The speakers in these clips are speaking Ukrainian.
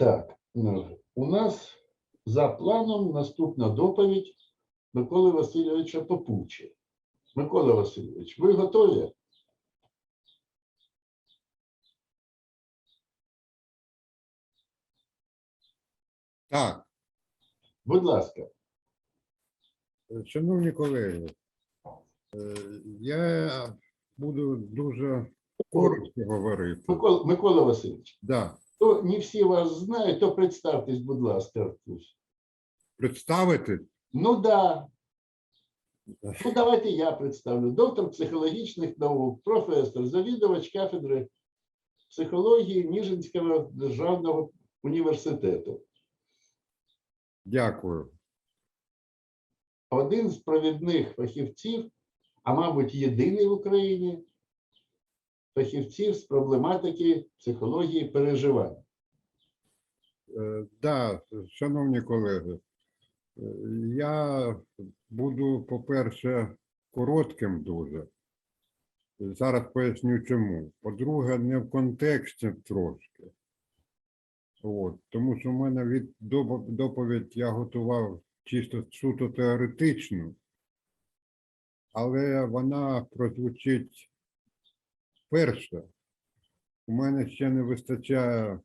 Так, ну, у нас за планом наступна доповідь Миколи Васильовича Попучі. Микола Васильович, ви готові? Так, Будь ласка. шановні колеги, е, я буду дуже коротко говорити. Микола, Микола Васильович, Да. То не всі вас знають, то представтесь, будь ласка. Представити Ну да. Ну, давайте я представлю. Доктор психологічних наук, професор, завідувач кафедри психології Ніжинського державного університету. дякую. Один з провідних фахівців, а мабуть, єдиний в Україні фахівців з проблематики психології переживань. Е, Да, шановні колеги, е, я буду, по-перше, коротким дуже. Зараз поясню чому. По-друге, не в контексті трошки. От, тому що в мене від доповідь я готував чисто суто теоретичну, але вона прозвучить перше. У мене ще не вистачає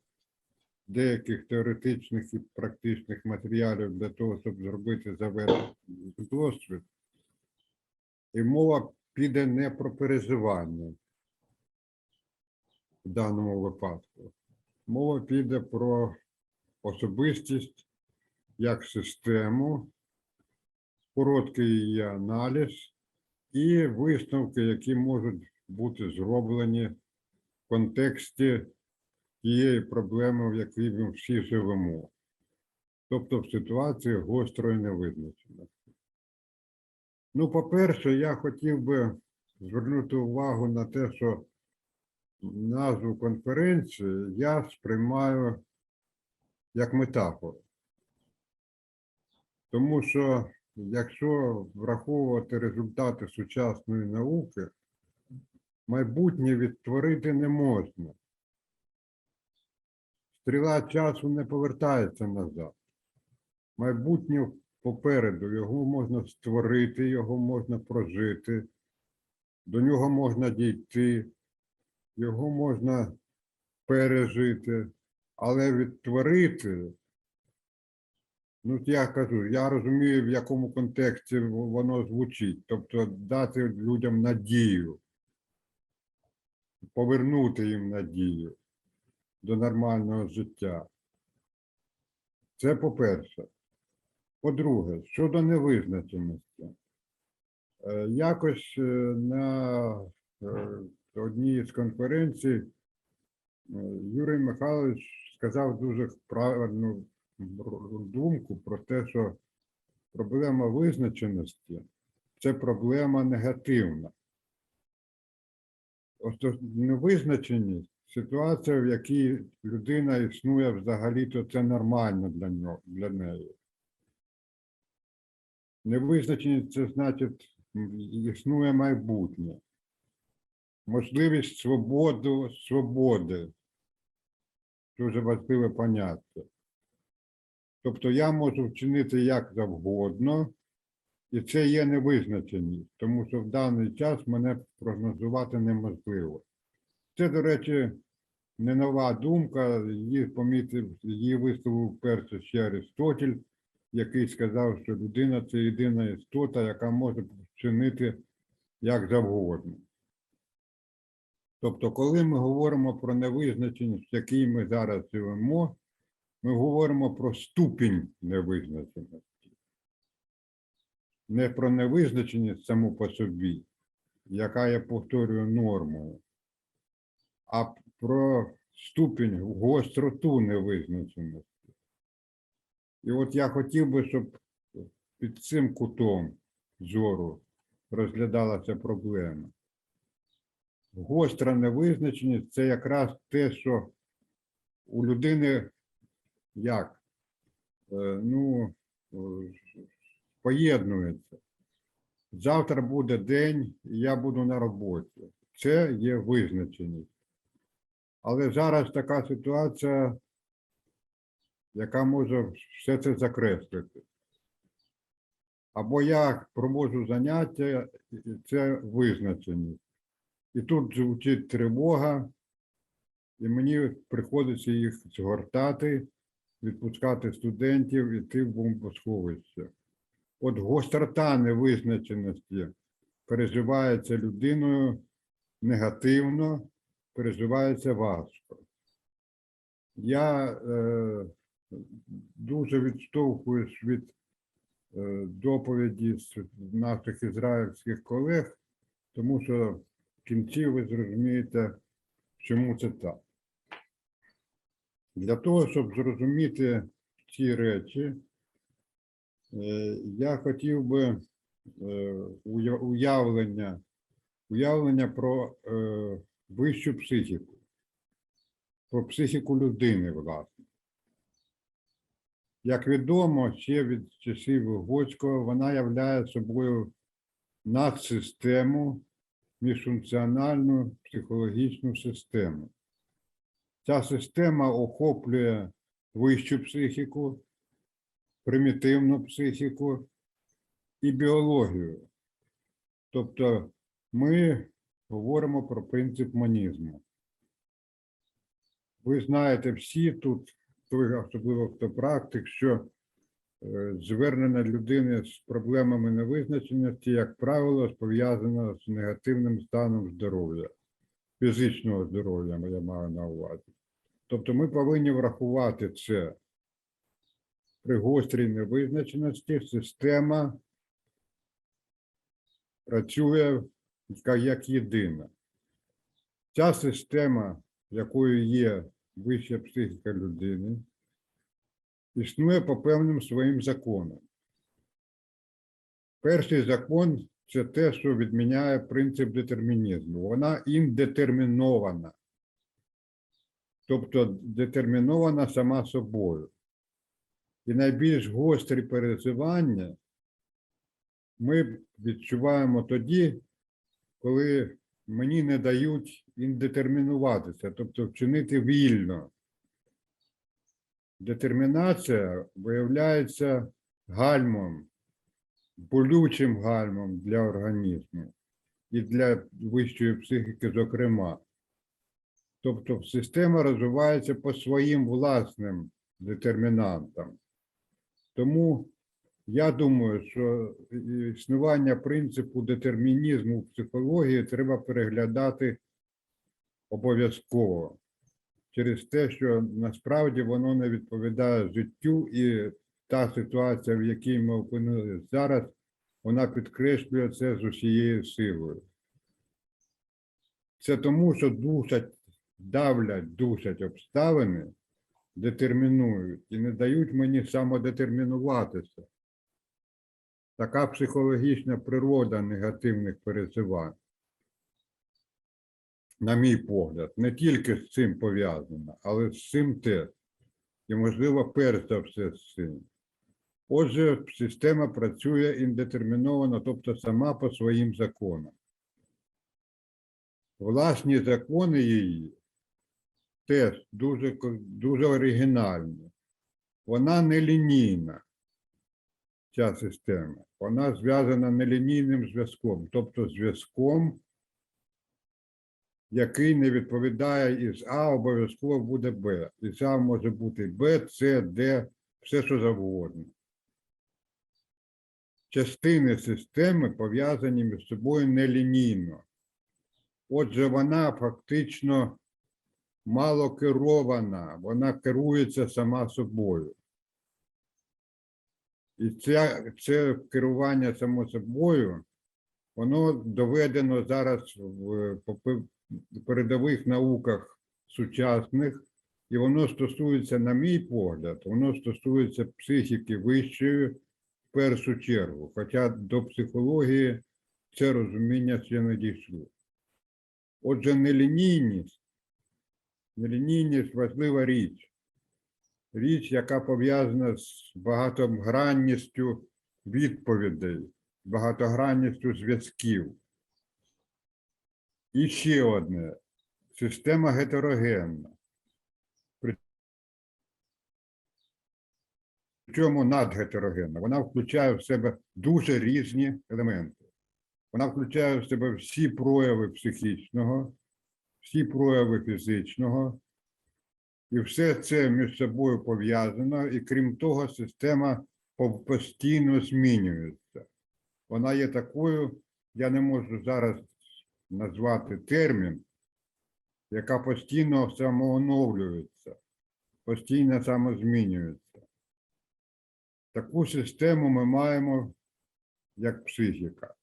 деяких теоретичних і практичних матеріалів для того, щоб зробити завершений досвід. І мова піде не про переживання в даному випадку. Мова піде про особистість як систему, короткий її аналіз і висновки, які можуть бути зроблені в контексті тієї проблеми, в якій ми всі живемо. Тобто в ситуації гострої невизначеності. Ну, по-перше, я хотів би звернути увагу на те, що назву конференції я сприймаю як метафору. Тому що якщо враховувати результати сучасної науки, майбутнє відтворити не можна. Стріла часу не повертається назад. Майбутнє попереду, його можна створити, його можна прожити, до нього можна дійти, його можна пережити, але відтворити, ну я кажу, я розумію, в якому контексті воно звучить, тобто дати людям надію, повернути їм надію до нормального життя. Це по-перше. По-друге, щодо невизначеності. Е, Якось е, на е, одній з конференцій Юрій Михайлович сказав дуже правильну думку про те, що проблема визначеності це проблема негативна. Невизначеність ситуація, в якій людина існує взагалі, то це нормально для нього, для неї. Невизначеність це значить існує майбутнє. Можливість свободу, свободи. Дуже важливе поняття. Тобто я можу вчинити як завгодно, і це є невизначеність, тому що в даний час мене прогнозувати неможливо. Це, до речі, не нова думка, її помітив, її висловив перше ще Аристотель, який сказав, що людина це єдина істота, яка може вчинити як завгодно. Тобто, коли ми говоримо про невизначеність, в якій ми зараз живемо, ми говоримо про ступінь невизначеності. Не про невизначеність саму по собі, яка я повторюю нормою, а про ступінь гостроту невизначеності. І от я хотів би, щоб під цим кутом зору розглядалася проблема. Гостра невизначеність це якраз те, що у людини як? Е, Ну, поєднується. Завтра буде день, і я буду на роботі. Це є визначеність. Але зараз така ситуація, яка може все це закреслити. Або я проводжу заняття, і це визначеність. І тут звучить тривога, і мені приходиться їх згортати, відпускати студентів, іти в бомбосховище. От гострота невизначеності переживається людиною негативно, переживається важко. Я е, дуже відштовхуюсь від е, доповіді наших ізраїльських колег, тому що в кінці ви зрозумієте, чому це так. Для того, щоб зрозуміти ці речі, я хотів би е, уявлення, уявлення про е, вищу психіку, про психіку людини, власне. Як відомо, ще від часів Вигоцького вона являє собою надсистему, міжфункціональну психологічну систему. Ця система охоплює вищу психіку, примітивну психіку і біологію. Тобто ми говоримо про принцип монізму. Ви знаєте всі тут, той, особливо хто практик, що е, звернення людини з проблемами невизначеності, як правило, пов'язано з негативним станом здоров'я, фізичного здоров'я, я маю на увазі. Тобто ми повинні врахувати це при гострій невизначеності система працює як єдина. Ця система, якою є вища психіка людини, існує по певним своїм законам. Перший закон це те, що відміняє принцип детермінізму. Вона індетермінована. Тобто детермінована сама собою. І найбільш гострі переживання ми відчуваємо тоді, коли мені не дають індетермінуватися, тобто вчинити вільно. Детермінація виявляється гальмом, болючим гальмом для організму і для вищої психіки, зокрема. Тобто система розвивається по своїм власним детермінантам. Тому я думаю, що існування принципу детермінізму в психології треба переглядати обов'язково через те, що насправді воно не відповідає життю, і та ситуація, в якій ми опинилися зараз, вона підкреслює це з усією силою. Це тому, що душать, давлять, душать обставини, детермінують і не дають мені самодетермінуватися. Така психологічна природа негативних переживань, на мій погляд, не тільки з цим пов'язана, але з цим теж. І, можливо, перш за все з цим. Отже, система працює індетерміновано, тобто сама по своїм законам. Власні закони її теж дуже, дуже оригінальні. Вона не лінійна, ця система. Вона зв'язана нелінійним зв'язком, тобто зв'язком, який не відповідає із А, обов'язково буде Б. Із А може бути Б, С, Д, все що завгодно. Частини системи пов'язані між собою нелінійно. Отже, вона фактично мало керована, вона керується сама собою. І це, це керування само собою, воно доведено зараз в передових науках сучасних, і воно стосується, на мій погляд, воно стосується психіки вищої в першу чергу. Хоча до психології це розуміння ще не дійшло. Отже, нелінійність, нелінійність важлива річ річ, яка пов'язана з багатогранністю відповідей, багатогранністю зв'язків. І ще одне система гетерогенна. Причому надгетерогенна. Вона включає в себе дуже різні елементи. Вона включає в себе всі прояви психічного, всі прояви фізичного, і все це між собою пов'язано, і крім того, система постійно змінюється. Вона є такою, я не можу зараз назвати термін, яка постійно самооновлюється, постійно самозмінюється. Таку систему ми маємо як психіка.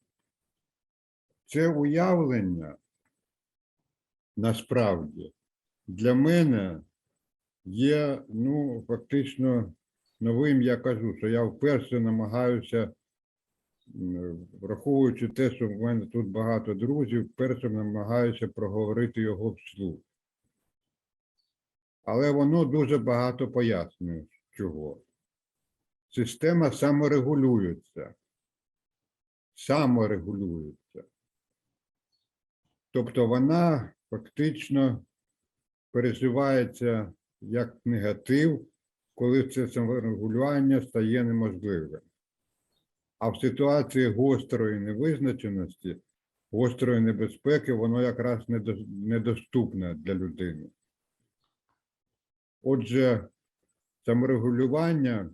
Це уявлення насправді для мене є, ну, фактично новим. Я кажу, що я вперше намагаюся, враховуючи те, що в мене тут багато друзів, вперше намагаюся проговорити його вслух. Але воно дуже багато пояснює, чого. Система саморегулюється. Саморегулюється. Тобто вона фактично переживається як негатив, коли це саморегулювання стає неможливим. А в ситуації гострої невизначеності, гострої небезпеки, воно якраз недо- недоступне для людини. Отже, саморегулювання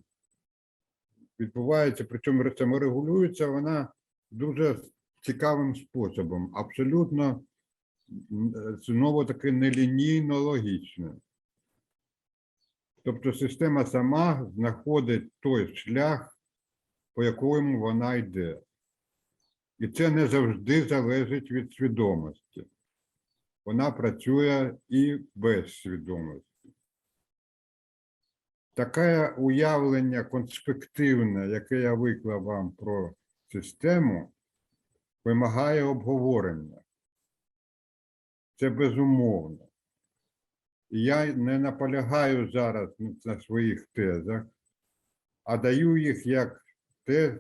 відбувається, причому саморегулюється вона дуже цікавим способом, абсолютно знову таки нелінійно логічне. Тобто система сама знаходить той шлях, по якому вона йде. І це не завжди залежить від свідомості. Вона працює і без свідомості. Таке уявлення конспективне, яке я виклав вам про систему, вимагає обговорення. Це безумовно. Я не наполягаю зараз на своїх тезах, а даю їх як те,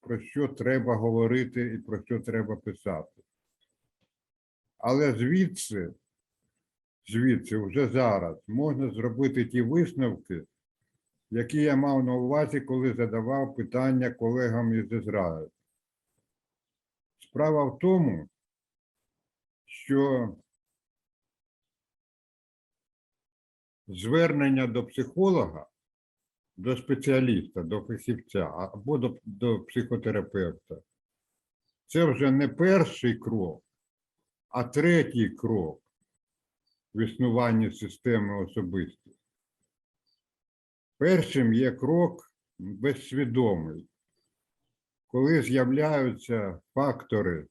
про що треба говорити і про що треба писати. Але звідси, звідси вже зараз можна зробити ті висновки, які я мав на увазі, коли задавав питання колегам із Ізраїлю. Справа в тому, що звернення до психолога, до спеціаліста, до фахівця або до, до психотерапевта це вже не перший крок, а третій крок в існуванні системи особистості. Першим є крок безсвідомий, коли з'являються фактори,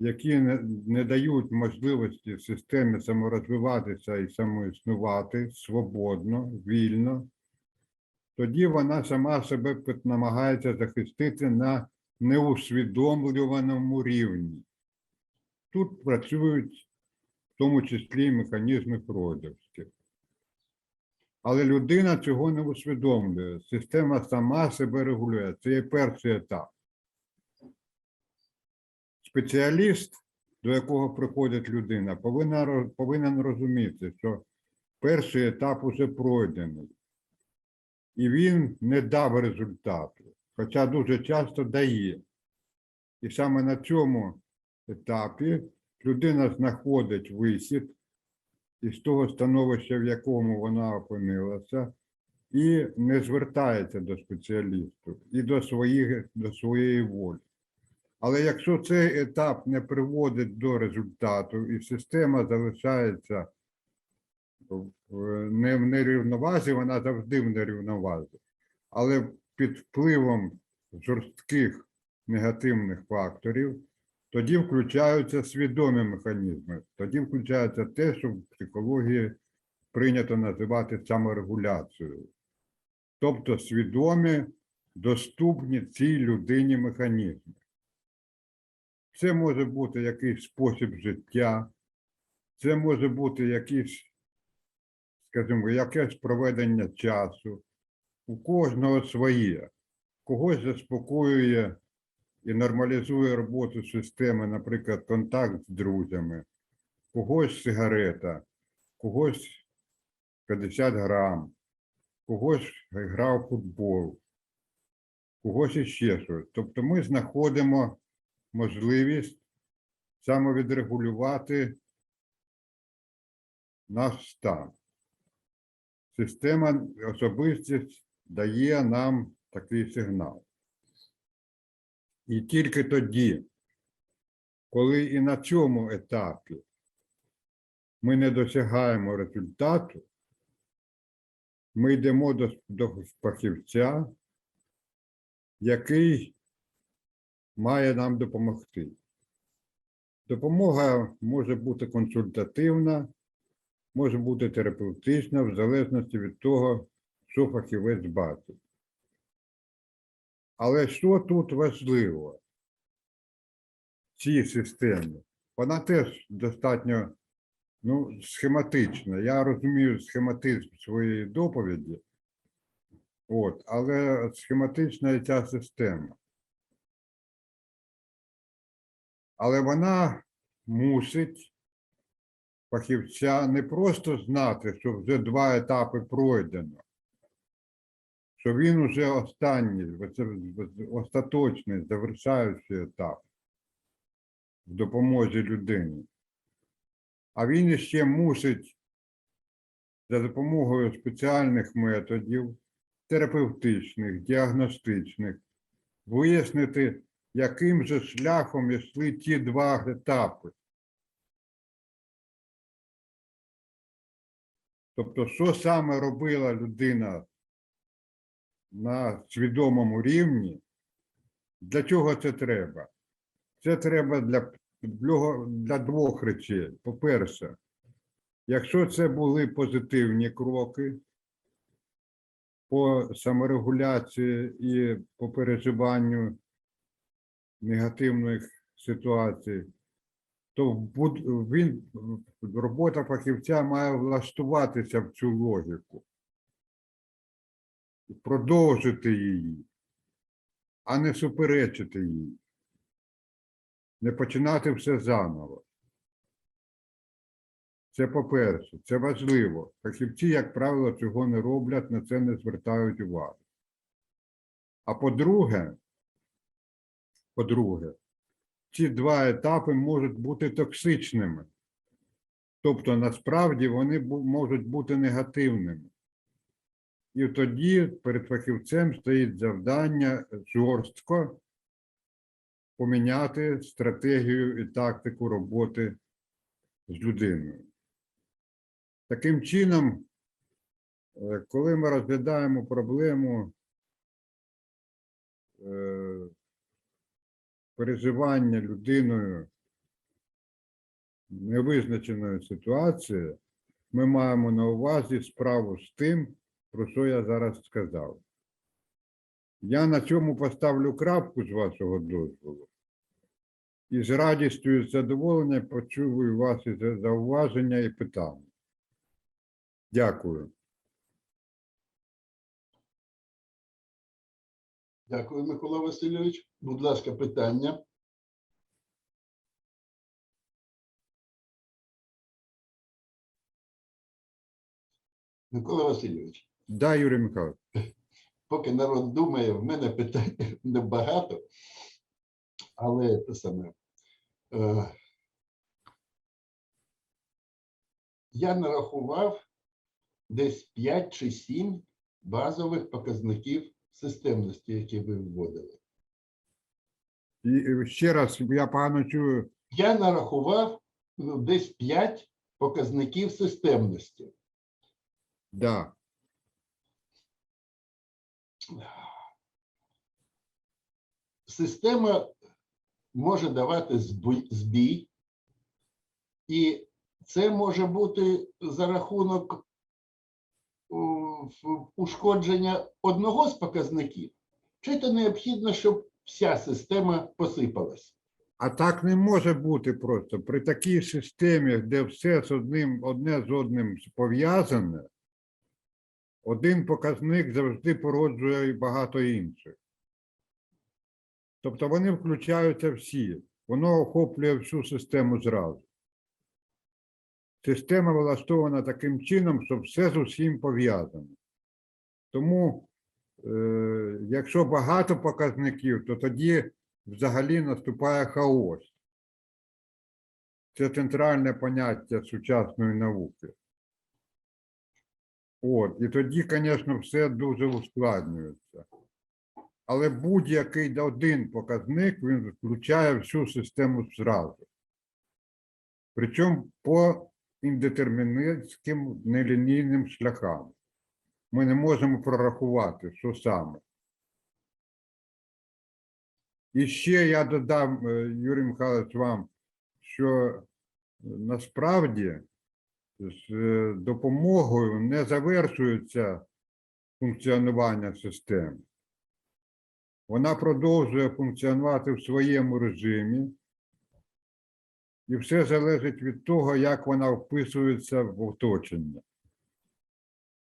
які не, не дають можливості системі саморозвиватися і самоіснувати свободно, вільно, тоді вона сама себе намагається захистити на неусвідомлюваному рівні. Тут працюють в тому числі механізми фройдовські. Але людина цього не усвідомлює. Система сама себе регулює. Це є перший етап. Спеціаліст, до якого приходить людина, повинна, повинен розуміти, що перший етап уже пройдений. І він не дав результату, хоча дуже часто дає. І саме на цьому етапі людина знаходить вихід із того становища, в якому вона опинилася, і не звертається до спеціалістів і до, своїх, до своєї волі. Але якщо цей етап не приводить до результату, і система залишається не в нерівновазі, вона завжди в нерівновазі. Але під впливом жорстких негативних факторів, тоді включаються свідомі механізми, тоді включається те, що в психології прийнято називати саморегуляцією. Тобто свідомі, доступні цій людині механізми. Це може бути якийсь спосіб життя, це може бути якийсь, скажімо, якесь проведення часу. У кожного своє. Когось заспокоює і нормалізує роботу системи, наприклад, контакт з друзями, когось сигарета, когось 50 грам, когось грав футбол, когось іще щось. Тобто ми знаходимо можливість самовідрегулювати наш стан. Система особистість дає нам такий сигнал. І тільки тоді, коли і на цьому етапі ми не досягаємо результату, ми йдемо до, до фахівця, який має нам допомогти. Допомога може бути консультативна, може бути терапевтична, в залежності від того, що фахівець бачить. Але що тут важливо в цій системі? Вона теж достатньо ну, схематична. Я розумію схематизм своєї доповіді, от, але схематична і ця система. Але вона мусить фахівця не просто знати, що вже два етапи пройдено, що він уже останній, остаточний, завершаючий етап в допомозі людині. А він іще мусить за допомогою спеціальних методів, терапевтичних, діагностичних, вияснити, яким же шляхом йшли ті два етапи. Тобто, що саме робила людина на свідомому рівні, для чого це треба? Це треба для, для, двох речей. По-перше, якщо це були позитивні кроки по саморегуляції і по переживанню негативних ситуацій, то він, робота фахівця має влаштуватися в цю логіку, продовжити її, а не суперечити їй, не починати все заново. Це по-перше, це важливо. Фахівці, як правило, цього не роблять, на це не звертають увагу. А по-друге, по-друге, ці два етапи можуть бути токсичними. Тобто, насправді вони можуть бути негативними. І тоді перед фахівцем стоїть завдання жорстко поміняти стратегію і тактику роботи з людиною. Таким чином, е, коли ми розглядаємо проблему е, переживання людиною невизначеної ситуації, ми маємо на увазі справу з тим, про що я зараз сказав. Я на цьому поставлю крапку з вашого дозволу. І з радістю і задоволенням почую ваші за- зауваження і питання. Дякую. Дякую, Микола Васильович. Будь ласка, питання. Микола Васильович, Да, Юрій Михайлович. поки народ думає, в мене питань небагато, але те саме. Е, я нарахував десь 5 чи 7 базових показників системності, які ви вводили. І е, ще раз я погано чую. Я нарахував ну, десь 5 показників системності. Да. Система може давати збій- і це може бути за рахунок ушкодження одного з показників, чи то необхідно, щоб вся система посипалась. А так не може бути просто. При такій системі, де все з одним, одне з одним пов'язане, один показник завжди породжує багато інших. Тобто вони включаються всі, воно охоплює всю систему зразу. Система влаштована таким чином, що все з усім пов'язано. Тому, е, якщо багато показників, то тоді взагалі наступає хаос. Це центральне поняття сучасної науки. От, і тоді, звісно, все дуже ускладнюється. Але будь-який один показник він включає всю систему зразу. Причому по індетермінистським нелінійним шляхам. Ми не можемо прорахувати, що саме. І ще я додам, е, Юрій Михайлович, вам, що е, насправді з е, допомогою не завершується функціонування системи. Вона продовжує функціонувати в своєму режимі, і все залежить від того, як вона вписується в оточення.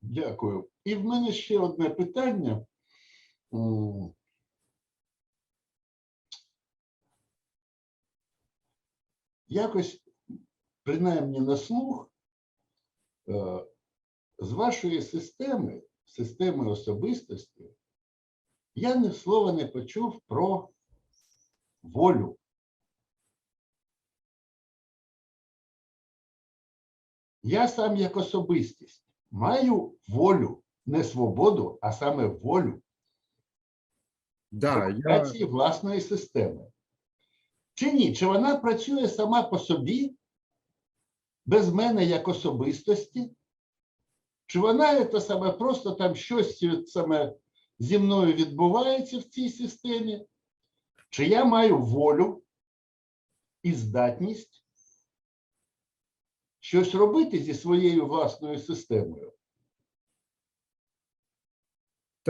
Дякую. І в мене ще одне питання. Якось, принаймні на слух, е, з вашої системи, системи особистості, я ні слова не почув про волю. Я сам як особистість маю волю, не свободу, а саме волю Да, я, власної системи. Чи ні? Чи вона працює сама по собі, без мене як особистості? Чи вона це саме просто там щось саме зі мною відбувається в цій системі? Чи я маю волю і здатність щось робити зі своєю власною системою?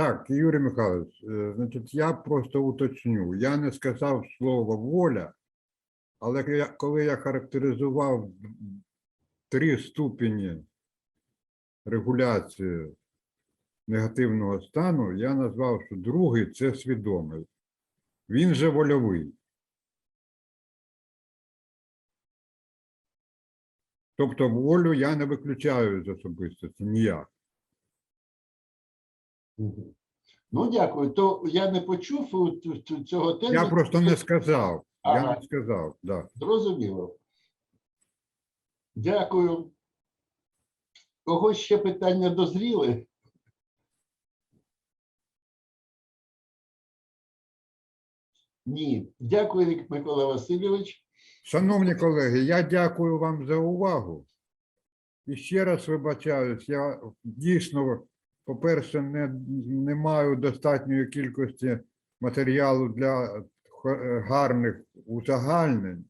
так, Юрій Михайлович, е, значить, я просто уточню. Я не сказав слово воля, але коли я характеризував три ступені регуляції негативного стану, я назвав, що другий це свідомий. Він же вольовий. Тобто волю я не виключаю з особистості ніяк. Ну, дякую. То я не почув цього тезу. Я просто не сказав. Я не сказав, да. Зрозуміло. Дякую. Когось ще питання дозріли? Ні. Дякую, Микола Васильович. Шановні колеги, я дякую вам за увагу. І ще раз вибачаюсь, я дійсно, по-перше, не, не маю достатньої кількості матеріалу для гарних узагальнень,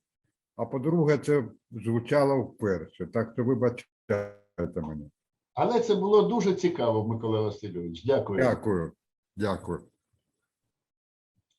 а по-друге, це звучало вперше. Так що вибачайте мене. Але це було дуже цікаво, Микола Васильович. Дякую. Дякую. Дякую.